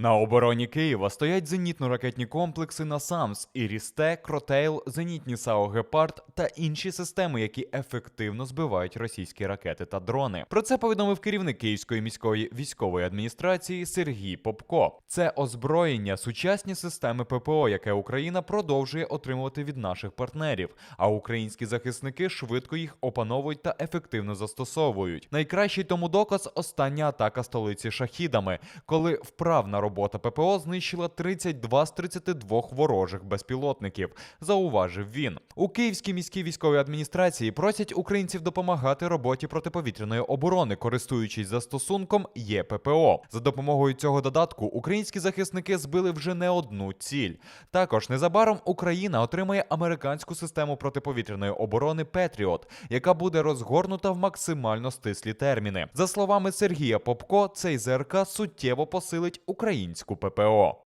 На обороні Києва стоять зенітно-ракетні комплекси НАСАМС, Ірісте, Кротейл, зенітні САО Гепард та інші системи, які ефективно збивають російські ракети та дрони. Про це повідомив керівник Київської міської військової адміністрації Сергій Попко. Це озброєння, сучасні системи ППО, яке Україна продовжує отримувати від наших партнерів. А українські захисники швидко їх опановують та ефективно застосовують. Найкращий тому доказ остання атака столиці шахідами, коли вправна робота ППО знищила 32 з 32 ворожих безпілотників. Зауважив він. У Київській міській військовій адміністрації просять українців допомагати роботі протиповітряної оборони, користуючись застосунком ЄППО. За допомогою цього додатку українські захисники збили вже не одну ціль. Також незабаром Україна отримає американську систему протиповітряної оборони Петріот, яка буде розгорнута в максимально стислі терміни. За словами Сергія Попко, цей ЗРК суттєво посилить українську ППО.